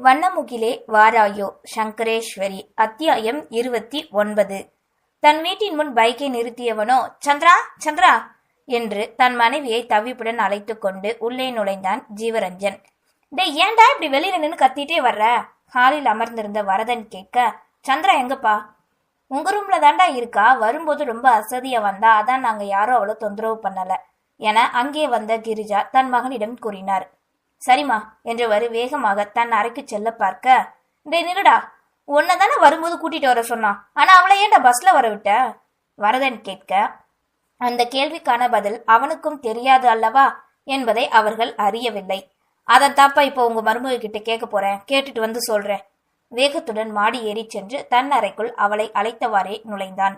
வண்ணமுகிலே வாராயோ சங்கரேஸ்வரி அத்தியாயம் இருபத்தி ஒன்பது. தன் வீட்டின் முன் பைக்கை நிறுத்தியவனோ சந்திரா சந்திரா! என்று தன் மனைவியை தவிப்புடன் அழைத்து கொண்டு உள்ளே நுழைந்தான் ஜீவரஞ்சன். டே ஏன்டா இப்படி வெளியில நின்று கத்திட்டே வர்ற? ஹாலில் அமர்ந்திருந்த வரதன் கேட்க சந்திரா எங்கப்பா? உங்க ரூம்ல தாண்டா இருக்கா? வரும்போது ரொம்ப அசதியா வந்தா அதான் நாங்க யாரும் அவ்வளவு தொந்தரவு பண்ணல. என அங்கே வந்த கிரிஜா தன் மகனிடம் கூறினார். சரிம்மா என்றவாறு வேகமாக தன் அறைக்கு செல்ல பார்க்க. டே நில்லுடா. உன்னை தானே வரும்போது கூட்டிட்டு வர சொன்னான் ஆனா அவளை ஏன்டா பஸ்ல வர விட்ட வரதன் கேட்க அந்த கேள்விக்கான பதில் அவனுக்கும் தெரியாது அல்லவா என்பதை அவர்கள் அறியவில்லை. அதை தாப்பா இப்போ உங்க மருமக கிட்ட கேட்க போறேன். கேட்டுட்டு வந்து சொல்றேன். வேகத்துடன் மாடி ஏறிச் சென்று தன் அறைக்குள் அவளை அழைத்தவாறே நுழைந்தான்.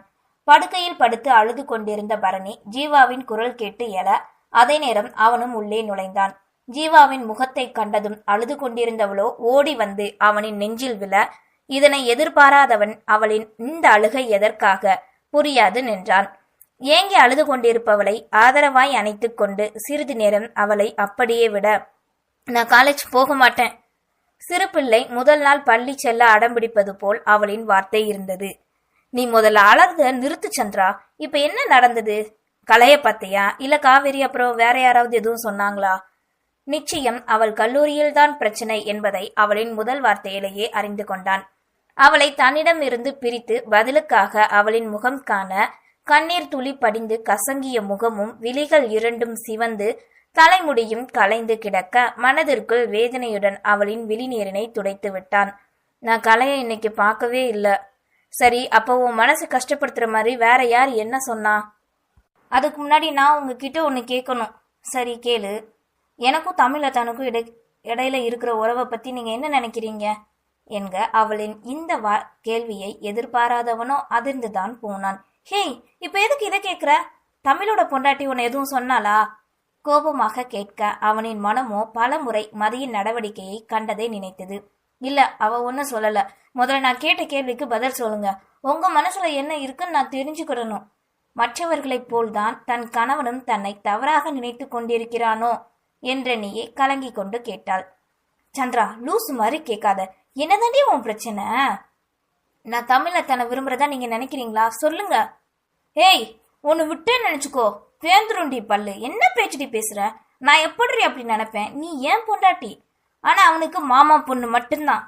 படுக்கையில் படுத்து அழுது கொண்டிருந்த பரணி ஜீவாவின் குரல் கேட்டு எழ அதே நேரம் அவனும் உள்ளே நுழைந்தான். ஜீவாவின் முகத்தை கண்டதும் அழுது கொண்டிருந்தவளோ ஓடி வந்து அவனின் நெஞ்சில் விழ இதனை எதிர்பாராதவன் அவளின் இந்த அழுகை எதற்காக? புரியாது நின்றான் ஏங்கி அழுது கொண்டிருப்பவளை ஆதரவாய் அணைத்துக் கொண்டு சிறிது நேரம் அவளை அப்படியே விட நான் காலேஜ் போக மாட்டேன். சிறு பிள்ளை முதல் நாள் பள்ளி செல்ல அடம்பிடிப்பது போல் அவளின் வார்த்தை இருந்தது. நீ முதல்ல அழக நிறுத்து சந்திரா. இப்ப என்ன நடந்தது? கலைய பார்த்தியா? இல்ல காவேரி அப்புறம் வேற யாராவது எதுவும் சொன்னாங்களா? நிச்சயம் அவள் கல்லூரியில்தான் பிரச்சனை என்பதை அவளின் முதல் வார்த்தையிலேயே அறிந்து கொண்டான். அவளை தன்னிடம் இருந்து பிரித்து பதிலுக்காக அவளின் முகம் காண கண்ணீர் துளி படிந்து கசங்கிய முகமும் விழிகள் இரண்டும் சிவந்து தலைமுடியும் கலைந்து கிடக்க மனதிற்குள் வேதனையுடன் அவளின் விழிநீரினை துடைத்து விட்டான். நான் கலைய இன்னைக்கு பார்க்கவே இல்ல. சரி அப்போ உன் மனசு கஷ்டப்படுத்துற மாதிரி வேற யார் என்ன சொன்னா? அதுக்கு முன்னாடி நான் உங்ககிட்ட ஒன்று கேட்கணும் சரி கேளு. எனக்கும் தமிழத்தானுக்கும் இடை இடையில இருக்கிற உறவை பத்தி நீங்க என்ன நினைக்கிறீங்க? என்க அவளின் இந்த வா கேள்வியை எதிர்பாராதவனோ அதிர்ந்துதான் போனான். ஹேய் இப்ப எதுக்கு இதை கேக்குற? தமிழோட பொண்டாட்டி உன்னை எதுவும் சொன்னாளா? கோபமாக கேட்க அவனின் மனமோ பலமுறை மதியின் நடவடிக்கையை கண்டதை நினைத்தது. இல்ல அவ ஒன்னும் சொல்லல. முதல்ல நான் கேட்ட கேள்விக்கு பதில் சொல்லுங்க. உங்க மனசுல என்ன இருக்குன்னு நான் தெரிஞ்சுக்கிடணும். மற்றவர்களைப் போல்தான் தன் கணவனும் தன்னை தவறாக நினைத்து கொண்டிருக்கிறானோ? என்ற நீயே கலங்கி கொண்டு கேட்டாள். சந்திரா லூசு மாதிரி கேட்காத. என்னதாண்டி உன் பிரச்சனை? நான் தமிழ தன்னை விரும்புறதா நீங்க நினைக்கிறீங்களா? சொல்லுங்க. ஏய் உன்னை விட்டேன்னு நினைச்சுக்கோ. வேந்துருண்டி பல்லு. என்ன பேச்சுடி பேசுற? நான் எப்படி அப்படி நினைப்பேன்? நீ ஏன் பொண்டாட்டி? ஆனா அவனுக்கு மாமா பொண்ணு மட்டும்தான்.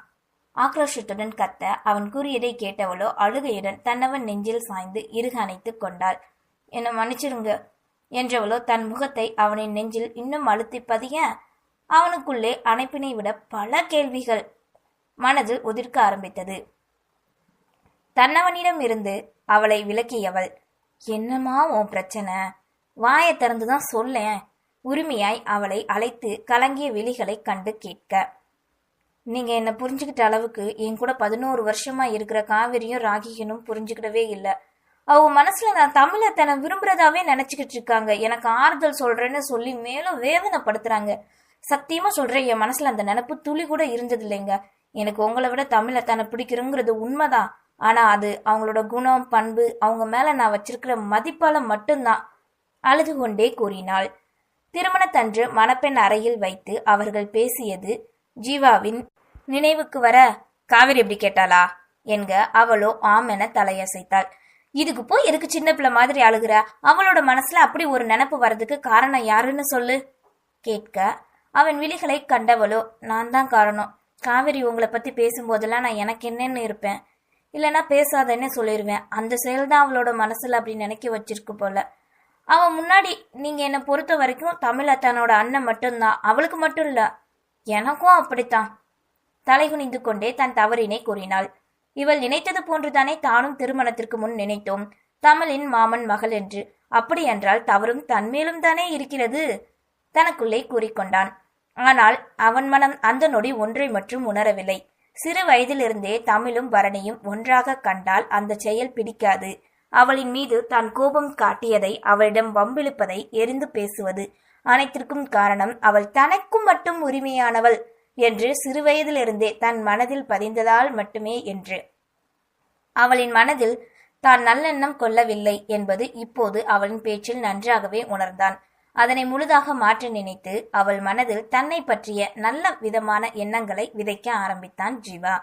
ஆக்ரோஷத்துடன் கத்த அவன் கூறியதை கேட்டவளோ அழுகையுடன் தன்னவன் நெஞ்சில் சாய்ந்து இருக அணைத்து கொண்டாள். என்னை மன்னிச்சிடுங்க. என்றவளோ தன் முகத்தை அவனின் நெஞ்சில் இன்னும் அழுத்தி பதிய அவனுக்குள்ளே அணைப்பினை விட பல கேள்விகள் மனதில் உதிர்க்க ஆரம்பித்தது. தன்னவனிடம் இருந்து அவளை விலக்கியவள் என்னம்மா உன் பிரச்சனை? வாயை திறந்துதான் சொல்லேன். உரிமையாய் அவளை அழைத்து கலங்கிய விழிகளை கண்டு கேட்க நீங்க என்ன புரிஞ்சுக்கிட்ட அளவுக்கு என் கூட பதினோரு வருஷமா இருக்கிற காவிரியும் ராகிகனும் புரிஞ்சுக்கிடவே இல்லை. அவங்க மனசுல நான் தமிழை தன்னை விரும்புறதாவே நினைச்சுக்கிட்டு இருக்காங்க. எனக்கு ஆறுதல் சொல்றேன்னு சொல்லி மேலும் வேதனைப்படுத்துறாங்க. சத்தியமா சொல்றேன் என் மனசுல அந்த நினப்பு துளி கூட இருந்தது இல்லைங்க எனக்கு உங்களை விட தமிழை தன்னை பிடிக்கிறோங்கிறது உண்மைதான். ஆனா அது அவங்களோட குணம் பண்பு அவங்க மேல நான் வச்சிருக்கிற மதிப்பால மட்டும்தான். அழுது கொண்டே கூறினாள். திருமணத்தன்று மணப்பெண் அறையில் வைத்து அவர்கள் பேசியது ஜீவாவின் நினைவுக்கு வர காவிரி எப்படி கேட்டாளா? என்க அவளோ ஆம் என தலையசைத்தாள். இதுக்கு போய் எதுக்கு சின்ன பிள்ளை மாதிரி அழுகிற? அவளோட மனசுல அப்படி ஒரு நினப்பு வர்றதுக்கு காரணம் யாருன்னு சொல்லு. கேட்க அவன் விழிகளை கண்டவளோ? நான் தான் காரணம். காவிரி உங்களை பத்தி பேசும்போதெல்லாம் நான் எனக்கு என்னன்னு இருப்பேன். இல்லைன்னா பேசாதேன்னு சொல்லிடுவேன் அந்த செயல் தான் அவளோட மனசுல அப்படி நினைக்க வச்சிருக்கு போல. அவன் முன்னாடி நீங்க என்னை பொறுத்த வரைக்கும் தமிழ் அத்தானோட அண்ணன் மட்டும்தான். அவளுக்கு மட்டும் இல்ல. எனக்கும் அப்படித்தான். தலைகுனிந்து கொண்டே தன் தவறினை கூறினாள். இவள் நினைத்தது போன்றுதானே தானும் திருமணத்திற்கு முன் நினைத்தோம். தமிழின் மாமன் மகள் என்று. அப்படியென்றால் தவறும் தன்மேலும் தானே இருக்கிறது? தனக்குள்ளே கூறிக்கொண்டான். ஆனால் அவன் மனம் அந்த நொடி ஒன்றை மட்டும் உணரவில்லை. சிறு வயதிலிருந்தே தமிழும் பரணியும் ஒன்றாக கண்டால் அந்த செயல் பிடிக்காது. அவளின் மீது தான் கோபம் காட்டியதை அவளிடம் வம்பிழுப்பதை எரிந்து பேசுவது அனைத்திற்கும் காரணம் அவள் தனக்கும் மட்டும் உரிமையானவள். என்று சிறுவயதிலிருந்தே தன் மனதில் பதிந்ததால் மட்டுமே என்று. அவளின் மனதில் தான் நல்லெண்ணம் கொள்ளவில்லை என்பது இப்போது அவளின் பேச்சில் நன்றாகவே உணர்ந்தான். அதனை முழுதாக மாற்ற நினைத்து அவள் மனதில் தன்னை பற்றிய நல்ல விதமான எண்ணங்களை விதைக்க ஆரம்பித்தான் ஜீவா.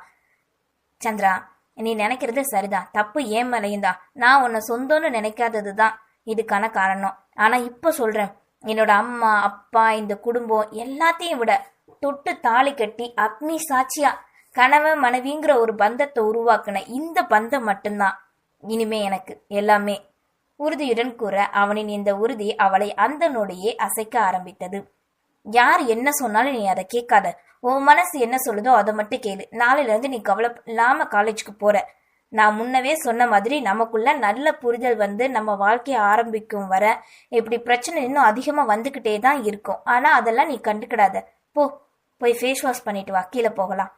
சந்திரா நீ நினைக்கிறது சரிதான். தப்பு ஏன் மேலையும் நான் உன்னை சொந்தம்னு நினைக்காதது தான் இதுக்கான காரணம். ஆனா இப்ப சொல்றேன். என்னோட அம்மா அப்பா இந்த குடும்பம் எல்லாத்தையும் விட தொட்டு தாலி கட்டி அக்னி சாட்சியா கணவன் மனைவிங்கிற ஒரு பந்தத்தை உருவாக்குன இந்த பந்தம் மட்டும்தான். இனிமே எனக்கு எல்லாமே. உறுதியுடன் கூற அவனின் இந்த உறுதி அவளை அந்த நொடியே அசைக்க ஆரம்பித்தது. யார் என்ன சொன்னாலும் நீ அதை கேட்காத. உன் மனசு என்ன சொல்லுதோ அதை மட்டும் கேளு. நாளையில இருந்து நீ கவலை இல்லாம காலேஜுக்கு போற. நான் முன்னவே சொன்ன மாதிரி நமக்குள்ள நல்ல புரிதல் வந்து நம்ம வாழ்க்கையை ஆரம்பிக்கும் வர. இப்படி பிரச்சனை இன்னும் அதிகமா வந்துகிட்டே தான் இருக்கும். ஆனா அதெல்லாம் நீ கண்டுக்கிடாத. போ. போய் ஃபேஸ் வாஷ் பண்ணிட்டு வா கீழே போகலாம்.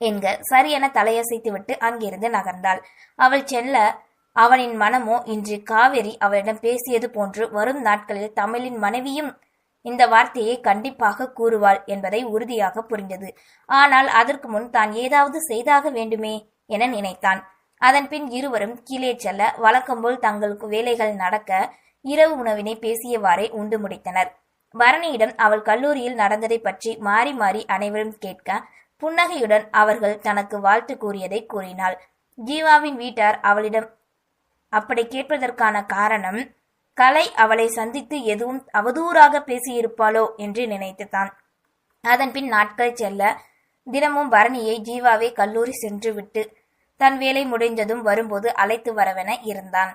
என்க சரியென தலையசைத்து விட்டு அங்கிருந்து நகர்ந்தாள். அவள் செல்ல அவனின் மனமோ இன்று காவேரி அவளிடம் பேசியது போன்று வரும் நாட்களில் தமிழின் மனைவியும் இந்த வார்த்தையை கண்டிப்பாக கூறுவாள் என்பதை உறுதியாக புரிந்தது. ஆனால் அதற்கு முன் தான் ஏதாவது செய்தாக வேண்டுமே என நினைத்தான். அதன்பின் இருவரும் கீழே செல்ல வழக்கம்போல் தங்களுக்கு வேலைகள் நடக்க இரவு உணவினை பேசியவாறே உண்டு முடித்தனர். பரணியிடம் அவள் கல்லூரியில் நடந்ததை பற்றி மாறி மாறி அனைவரும் கேட்க புன்னகையுடன் அவர்கள் தனக்கு வாழ்த்து கூறியதை கூறினாள். ஜீவாவின் வீட்டார் அவளிடம் அப்படி கேட்பதற்கான காரணம் கலை அவளை சந்தித்து எதுவும் அவதூறாக பேசியிருப்பாளோ? என்று நினைத்துத்தான் அதன்பின் நாட்கள் செல்ல தினமும் பரணியை ஜீவாவே கல்லூரி சென்று விட்டு தன் வேலை முடிந்ததும் வரும்போது அழைத்து வரவென இருந்தான்.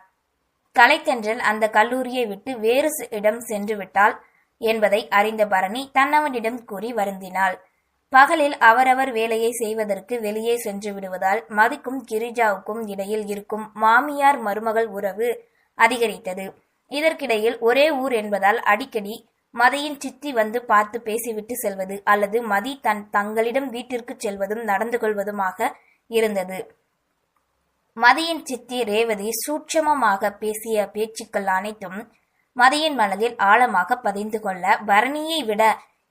கலைத்தென்றல் அந்த கல்லூரியை விட்டு வேறு இடம் சென்று விட்டால் என்பதை அறிந்த பரணி தன்னவனிடம் கூறி வருந்தினாள். பகலில் அவரவர் வேலையை செய்வதற்கு வெளியே சென்று விடுவதால் மதிக்கும் கிரிஜாவுக்கும் இடையில் இருக்கும் மாமியார் மருமகள் உறவு அதிகரித்தது. இதற்கிடையில் ஒரே ஊர் என்பதால் அடிக்கடி மதியின் சித்தி வந்து பார்த்து பேசிவிட்டு செல்வது அல்லது மதி தன் தங்களிடம் வீட்டிற்கு செல்வதும் நடந்து கொள்வதுமாக இருந்தது. மதியின் சித்தி ரேவதி சூட்சமமாக பேசிய பேச்சுக்கள் அனைத்தும் மதியின் மனதில் ஆழமாக பதிந்து கொள்ள பரணியை விட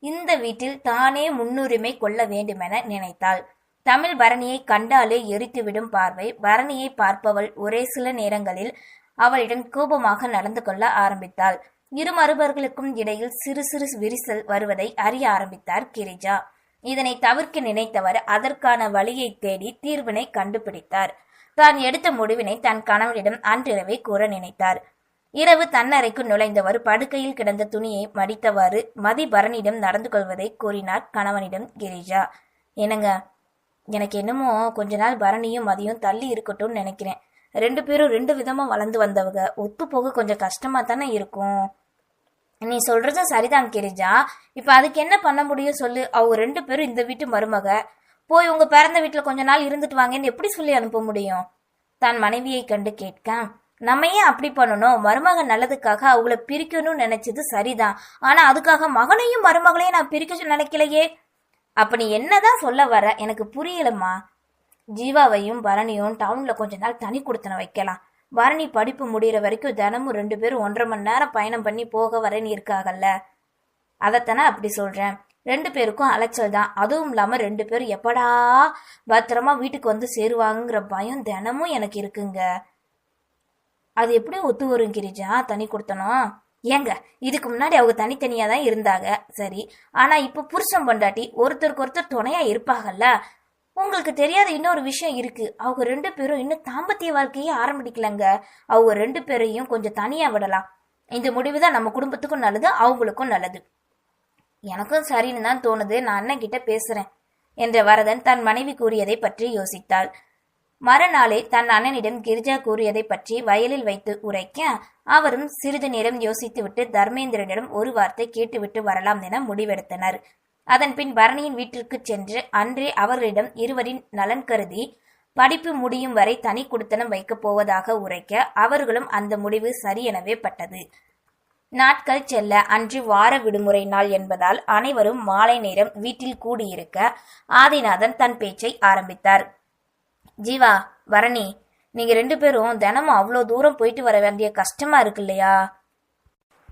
இந்த வீட்டில் தானே முன்னுரிமை கொள்ள வேண்டுமென நினைத்தாள். தமிழ் பரணியை கண்டாலே எரித்துவிடும் பார்வை பரணியை பார்ப்பவள் ஒரே சில நேரங்களில் அவளிடம் கோபமாக நடந்து கொள்ள ஆரம்பித்தாள். இரு மருபர்களுக்கும் இடையில் சிறு சிறு விரிசல் வருவதை அறிய ஆரம்பித்தார் கிரிஜா. இதனை தவிர்க்க நினைத்தவர் அதற்கான வழியை தேடி தீர்வினை கண்டுபிடித்தார். தான் எடுத்த முடிவினை தன் கணவனிடம் அன்றிரவே கூற நினைத்தார். இரவு தன்னறைக்கு நுழைந்தவர் படுக்கையில் கிடந்த துணியை மடித்தவாறு மதிபரனிடம் நடந்து கொள்வதை கூறினார் கணவனிடம் கிரிஜா. என்னங்க எனக்கு என்னமோ கொஞ்ச நாள் பரணியும் மதியும் தள்ளி இருக்கட்டும்னு நினைக்கிறேன். ரெண்டு பேரும் ரெண்டு விதமா வளர்ந்து வந்தவங்க. ஒத்து போக கொஞ்சம் கஷ்டமா தானே இருக்கும். நீ சொல்றது சரிதான் கிரிஜா. இப்ப அதுக்கு என்ன பண்ண முடியும் சொல்லு. அவங்க ரெண்டு பேரும் இந்த வீட்டு மருமக. போய் உங்க பிறந்த வீட்டுல கொஞ்ச நாள் இருந்துட்டு வாங்கன்னு எப்படி சொல்லி அனுப்ப முடியும்? தன் மனைவியை கண்டு கேட்க நம்ம ஏன் அப்படி பண்ணணும்? மருமகன் நல்லதுக்காக அவங்கள பிரிக்கணும்னு நினைச்சது சரிதான். ஆனா அதுக்காக மகனையும் மருமகளையும் நான் பிரிக்க நினைக்கலையே. அப்ப நீ என்னதான் சொல்ல வர? எனக்கு புரியலம்மா. ஜீவாவையும் பரணியும் டவுன்ல கொஞ்ச நாள் தனி கொடுத்தன வைக்கலாம். பரணி படிப்பு முடிகிற வரைக்கும் தினமும் ரெண்டு பேரும் ஒன்றரை மணி நேரம் பயணம் பண்ணி போக வரேன்னு இருக்காகல்ல. அதைத்தானே அப்படி சொல்றேன். ரெண்டு பேருக்கும் அலைச்சல் தான். அதுவும் இல்லாம ரெண்டு பேரும் எப்படா பத்திரமா வீட்டுக்கு வந்து சேருவாங்கங்கிற பயம் தினமும் எனக்கு இருக்குங்க. அது எப்படி ஒத்து வரும் கிரிஜா தனி கொடுத்தனும் ஏங்க இதுக்கு முன்னாடி அவங்க தனித்தனியா தான் இருந்தாங்க. சரி ஆனா இப்ப புருஷன் பொண்டாட்டி ஒருத்தருக்கு ஒருத்தர் துணையா இருப்பாங்கல்ல? உங்களுக்கு தெரியாத இன்னொரு விஷயம் இருக்கு. அவங்க ரெண்டு பேரும் இன்னும் தாம்பத்திய வாழ்க்கையே ஆரம்பிக்கலங்க. அவங்க ரெண்டு பேரையும் கொஞ்சம் தனியா விடலாம். இந்த முடிவு தான் நம்ம குடும்பத்துக்கும் நல்லது அவங்களுக்கும் நல்லது. எனக்கும் சரின்னு தான் தோணுது. நான் அண்ணன் கிட்ட பேசுறேன். என்ற வரதன் தன் மனைவி கூறியதை பற்றி யோசித்தாள். மறுநாளே தன் அண்ணனிடம் கிரிஜா கூறியதை பற்றி வயலில் வைத்து உரைக்க அவரும் சிறிது நேரம் யோசித்துவிட்டு தர்மேந்திரனிடம் ஒரு வார்த்தை கேட்டுவிட்டு வரலாம் என முடிவெடுத்தனர். அதன்பின் பரணியின் வீட்டிற்கு சென்று அன்றே அவர்களிடம் இருவரின் நலன் கருதி படிப்பு முடியும் வரை தனி குடுத்தனம் வைக்கப் போவதாக உரைக்க அவர்களும் அந்த முடிவு சரியெனவே பட்டது. நாட்கள் செல்ல அன்று வார விடுமுறை நாள் என்பதால் அனைவரும் மாலை நேரம் வீட்டில் கூடியிருக்க ஆதிநாதன் தன் பேச்சை ஆரம்பித்தார். ஜீவா பரணி நீங்க ரெண்டு பேரும் தினமும் அவ்வளோ தூரம் போயிட்டு வர வேண்டிய கஷ்டமா இருக்கு இல்லையா?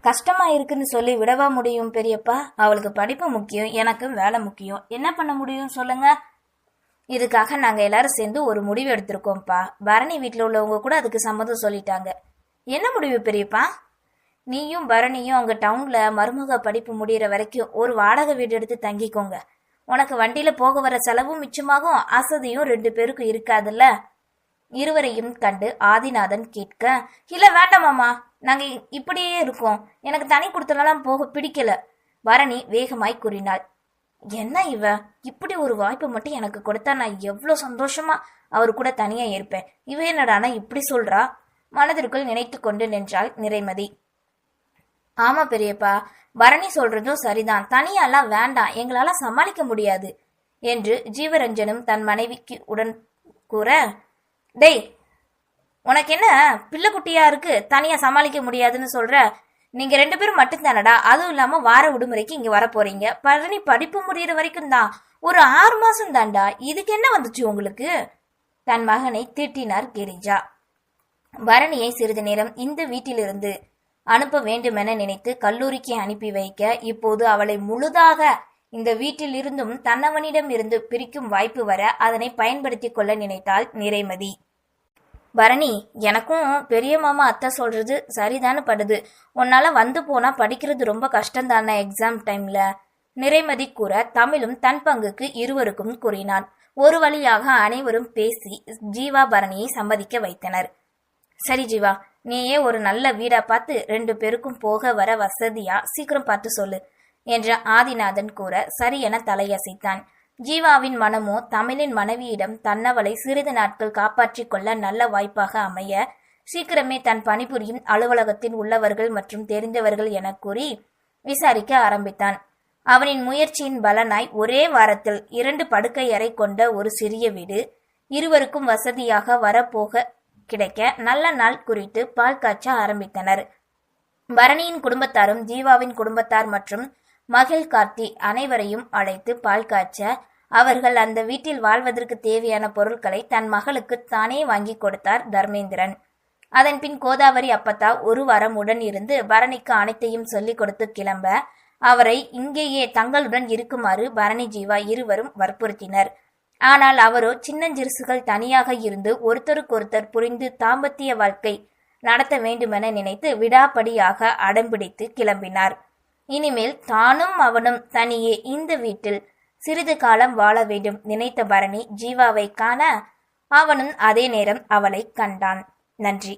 கஷ்டமா இருக்குன்னு சொல்லி விடவா முடியும் பெரியப்பா? அவளுக்கு படிப்பு முக்கியம் எனக்கும் வேலை முக்கியம். என்ன பண்ண முடியும் சொல்லுங்க? இதுக்காக நாங்க எல்லாரும் சேர்ந்து ஒரு முடிவு எடுத்திருக்கோம்ப்பா. பரணி வீட்டில் உள்ளவங்க கூட அதுக்கு சம்மதம் சொல்லிட்டாங்க. என்ன முடிவு பெரியப்பா? நீயும் பரணியும் அங்க டவுன்ல மருமக படிப்பு முடியிற வரைக்கும் ஒரு வாடகை வீடு எடுத்து தங்கிக்கோங்க. உனக்கு வண்டியில போக வர செலவும் மிச்சமாகும். அசதியும் ரெண்டு பேருக்கும் இருக்காதுல்ல? இருவரையும் கண்டு ஆதிநாதன் கேட்க இல்ல வேண்டாமாமா நாங்க இ- இப்படியே இருக்கோம். எனக்கு தனி கொடுத்தலாம் போக பிடிக்கல. பரணி வேகமாய் கூறினாள் என்ன இவ? இப்படி ஒரு வாய்ப்பு மட்டும் எனக்கு கொடுத்தா நான் எவ்வளவு சந்தோஷமா அவர் கூட தனியா இருப்பேன். இவ என்னடானா இப்படி சொல்றா? மனதிற்குள் நினைத்து கொண்டு நின்றாள் நிறைமதி. ஆமா பெரியப்பா பரணி சொல்றதும் சரிதான். தனியாலாம் வேண்டாம். எங்களால சமாளிக்க முடியாது என்று ஜீவரஞ்சனும் தன் மனைவிக்கு உடன் கூற டேய் உனக்கு என்ன பிள்ளை குட்டியா இருக்கு? தனியா சமாளிக்க முடியாதுன்னு சொல்ற? நீங்க ரெண்டு பேரும் மட்டும்தானடா? அதுவும் இல்லாம வார விடுமுறைக்கு இங்க வர போறீங்க. பழனி படிப்பு முடியிற வரைக்கும் தான். ஒரு ஆறு மாசம் தான்டா. இதுக்கு என்ன வந்துச்சு உங்களுக்கு? தன் மகனை திட்டினார் கிரிஜா. பரணியை சிறிது நேரம் இந்த வீட்டிலிருந்து அனுப்ப வேண்டுமென நினைத்து கல்லூரிக்கு அனுப்பி வைக்க இப்போது அவளை முழுதாக இந்த வீட்டில் இருந்தும் தன்னவனிடம் இருந்து பிரிக்கும் வாய்ப்பு வர அதனை பயன்படுத்திக் கொள்ள நினைத்தாள் நிறைமதி. பரணி எனக்கும் பெரிய மாமா அத்தை சொல்றது சரிதான படுது. உன்னால வந்து போனா படிக்கிறது ரொம்ப கஷ்டம்தானே எக்ஸாம் டைம்ல நிறைமதி கூற தமிழும் தன் பங்குக்கு இருவருக்கும் கூறினான். ஒரு வழியாக அனைவரும் பேசி ஜீவா பரணியை சம்மதிக்க வைத்தனர். சரி ஜீவா நீயே ஒரு நல்ல வீடா பார்த்து ரெண்டு பேருக்கும் போக வர வசதியா சீக்கிரம் பார்த்து சொல்லு என்ற ஆதிநாதன் கூற சரி என தலையசைத்தான். ஜீவாவின் மனமோ தமிழின் மனைவியிடம் தன்னவளை சிறிது நாட்கள் காப்பாற்றிக் கொள்ள நல்ல வாய்ப்பாக அமைய சீக்கிரமே தன் பணிபுரியும் அலுவலகத்தில் உள்ளவர்கள் மற்றும் தெரிந்தவர்கள் என கூறி விசாரிக்க ஆரம்பித்தான். அவனின் முயற்சியின் பலனாய் ஒரே வாரத்தில் இரண்டு படுக்கையறை கொண்ட ஒரு சிறிய வீடு இருவருக்கும் வசதியாக வரப்போக கிடைக்க நல்ல நாள் குறித்து பால் காய்ச்ச ஆரம்பித்தனர். பரணியின் குடும்பத்தாரும் ஜீவாவின் குடும்பத்தார் மற்றும் மகிழ் கார்த்தி அனைவரையும் அழைத்து பால் காய்ச்ச அவர்கள் அந்த வீட்டில் வாழ்வதற்கு தேவையான பொருட்களை தன் மகளுக்கு தானே வாங்கி கொடுத்தார் தர்மேந்திரன். அதன் பின் கோதாவரி அப்பத்தா ஒரு வாரம் உடன் இருந்து பரணிக்கு அனைத்தையும் சொல்லிக் கொடுத்து கிளம்ப அவரை இங்கேயே தங்களுடன் இருக்குமாறு பரணி ஜீவா இருவரும் வற்புறுத்தினர். ஆனால் அவரோ சின்னஞ்சிறுசுகள் தனியாக இருந்து ஒருத்தருக்கொருத்தர் புரிந்து தாம்பத்திய வாழ்க்கை நடத்த வேண்டுமென நினைத்து விடாப்படியாக அடம்பிடித்து கிளம்பினார். இனிமேல் தானும் அவனும் தனியே இந்த வீட்டில் சிறிது காலம் வாழ வேண்டும் நினைத்த பரணி ஜீவாவை காண அவனும் அதே நேரம் அவளை கண்டான். நன்றி.